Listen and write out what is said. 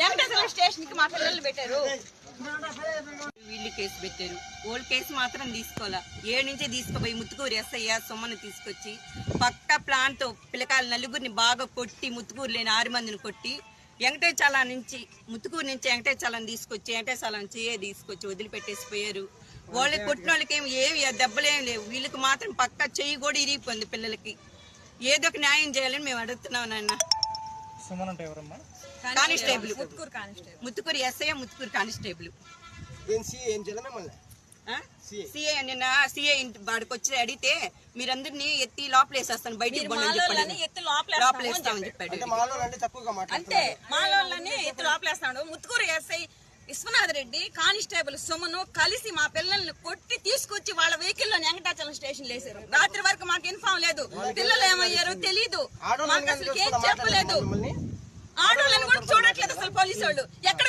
వెంకటేశ్వర స్టేషన్కి మా పిల్లలు పెట్టారు. వీళ్ళు కేసు పెట్టారు. ఓల్డ్ కేసు మాత్రం తీసుకోవాలా? ఏడు నుంచి తీసుకుపోయి ముత్తుకూరు ఎస్ఐ సొమ్మని తీసుకొచ్చి పక్క ప్లాన్తో పిల్లకాయల నలుగురిని బాగా కొట్టి ముత్తుకూరు లేని ఆరు మందిని కొట్టి వెంకటేశాల నుంచి ముత్తుకూరు నుంచి వెంకటేశాలను తీసుకొచ్చి వెంకటేశాల నుంచి ఏ తీసుకొచ్చి వదిలిపెట్టేసి పోయారు. వాళ్ళకి కొట్టిన వాళ్ళకి ఏమి ఏమి దెబ్బలేం లేవు. వీళ్ళకి మాత్రం పక్క చెయ్యి కూడా ఇరిగిపోయింది పిల్లలకి. ఏదో ఒక న్యాయం చేయాలని మేము అడుగుతున్నాం నాన్న సుమన్ అంటే ఎవరమ్మా? Constable. Muthukur constable. Muthukur SI Muthukur constable. CA నిన్న సిఏ ఇంటి వాడికి వచ్చి అడిగితే మీరందరినీ ఎత్తి బయటికి చెప్పాడు. ఎత్తి లోపలేస్తాము లోపలేస్తామని చెప్పాడు. అంతే మాలోళ్ళని ఎత్తి లోపలేస్తాడు. ముత్తుకూరు ఎస్ఐ విశ్వనాథ్ రెడ్డి కానిస్టేబుల్ సుమను కలిసి మా పిల్లల్ని కొట్టి తీసుకొచ్చి వాళ్ళ వెహికల్లో వెంకటాచలం స్టేషన్ వేశారు. రాత్రి వరకు మాకు ఇన్ఫామ్ లేదు. పిల్లలు ఏమయ్యారు తెలీదు. మాకు అసలు ఏం చెప్పలేదు. ఆడవాళ్ళని ఆడోళ్ళని కూడా చూడట్లేదు అసలు పోలీసు వాళ్ళు ఎక్కడ